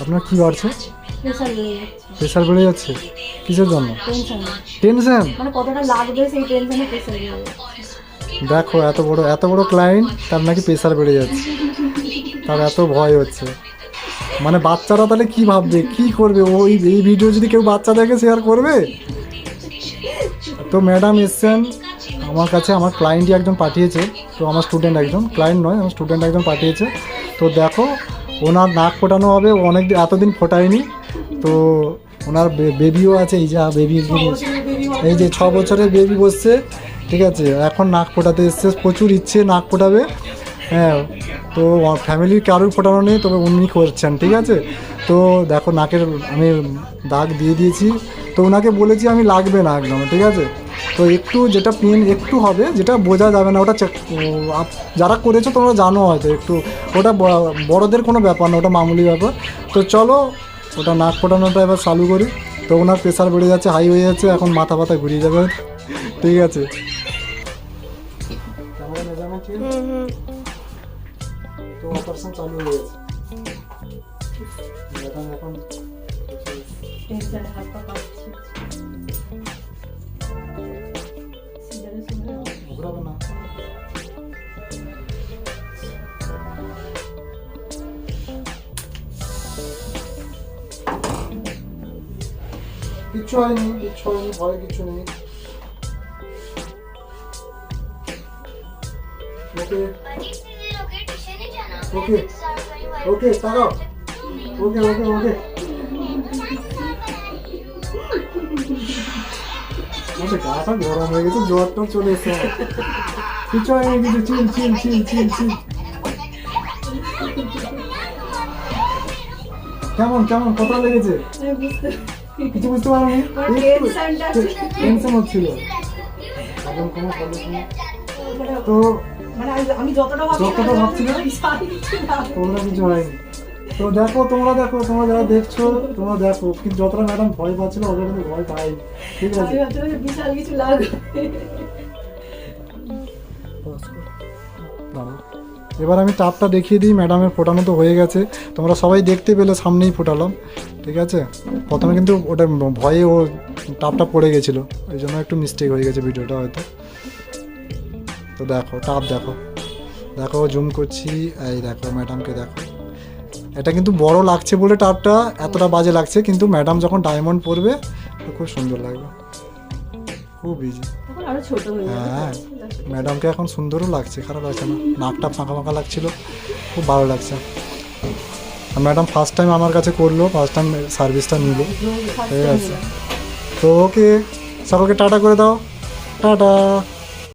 আপনার কি বাড়ছে? প্রেশার বেড়ে যাচ্ছে। কিসের জন্য? টেনশন। টেনশন? মানে কতটা লাগবে সেই টেনশনে প্রেশার দেখো এত বড় এত বড় ক্লায়েন্ট তার নাকি প্রেশার বেড়ে যাচ্ছে। তার এত ভয় হচ্ছে। মানে বাচ্চারা তাহলে কি ভাববে? কি করবে? ওই এই ভিডিও যদি কেউ বাচ্চাদেরকে শেয়ার করবে? তো ম্যাডাম এসছেন। আমার কাছে আমার ক্লায়েন্টই একজন পাঠিয়েছে। তো আমার স্টুডেন্ট একজন। ক্লায়েন্ট নয় আমার স্টুডেন্ট একজন পাঠিয়েছে। তো দেখো ওনার নাক ফোটানো হবে অনেক এতদিন ফোটায়নি। তো ওনার বেবিও আছে এই যা বেবি এই যে ছ বছরের বেবি বসছে ঠিক আছে? এখন নাক ফোটাতে এসছে প্রচুর ইচ্ছে নাক ফোটাবে। হ্যাঁ তো ফ্যামিলির কারোর ফোটানো নেই তবে উনি করছেন ঠিক আছে? তো দেখো নাকের আমি দাগ দিয়ে দিয়েছি। তো ওনাকে বলেছি আমি লাগবে না একদম ঠিক আছে? তো একটু যেটা পেন একটু হবে যেটা বোঝা যাবে না ওটা যারা করেছ তোমরা জানো হয়তো একটু ওটা ব- বড়দের কোনো ব্যাপার না ওটা মামুলি ব্যাপার। তো চলো ওটা নাক ফোটানোটা এবার চালু করি। তো ওনার প্রেশার বেড়ে যাচ্ছে হাই হয়ে যাচ্ছে এখন মাথা ফাথা ঘুরিয়ে যাবে ঠিক আছে। তো অপারেশন চালু হয়ে গেছে। এখন এখন কিচ্ছু হয়নি কিচ্ছু হয়নি ভয় কিছু নেই। ওকে। ওকে ওকে, তাকাও। ওকে ওকে ওকে। হয়ে গেছে জ্বরটা চলে কিছু হয়নি, কিছু কেমন কেমন কত লেগেছে? কিছু বুঝতে ছিল। টেনশন হচ্ছিল নেই। তো মানে আমি- আমি যতটা ভাবছি যতটা ভাবছিলে? বিশাল কিছু না। তোমরা কিছু হয়নি তো দেখো তোমরা দেখো তোমরা যারা দেখছ তোমরা দেখো কিন্তু যতটা ম্যাডাম ভয় পাচ্ছিল ওদের কিন্তু ভয় পাই ঠিক আছে ভাবছিলাম বিশাল কিছু লাগবে দাঁড়াও। এবার আমি টাপটা দেখিয়ে দিই, ম্যাডামের ফোটানো তো হয়ে গেছে। তোমরা সবাই দেখতে পেলে সামনেই ফোটালাম, ঠিক আছে? প্রথমে কিন্তু ওটা ভয়ে ও টাপটা পড়ে গেছিল, ওই জন্য একটু মিস্টেক হয়ে গেছে ভিডিওটা হয়তো। তো দেখো টাপ দেখো। দেখো জুম করছি, এই দেখো, ম্যাডামকে দেখো। এটা কিন্তু বড় লাগছে বলে টাপটা এতটা বাজে লাগছে, কিন্তু ম্যাডাম যখন ডায়মন্ড পরবে খুব সুন্দর লাগবে। খুব ইজি আরও ছোট হয়ে হ্যাঁ ম্যাডামকে এখন সুন্দরও লাগছে খারাপ লাগছে না। নাকটা ফাঁকা ফাঁকা লাগছিল খুব ভালো লাগছে। আর ম্যাডাম ফার্স্ট টাইম আমার কাছে করল ফার্স্ট টাইম সার্ভিসটা নিল। ঠিক আছে। তো ওকে সকলকে টাটা করে দাও। টাটা।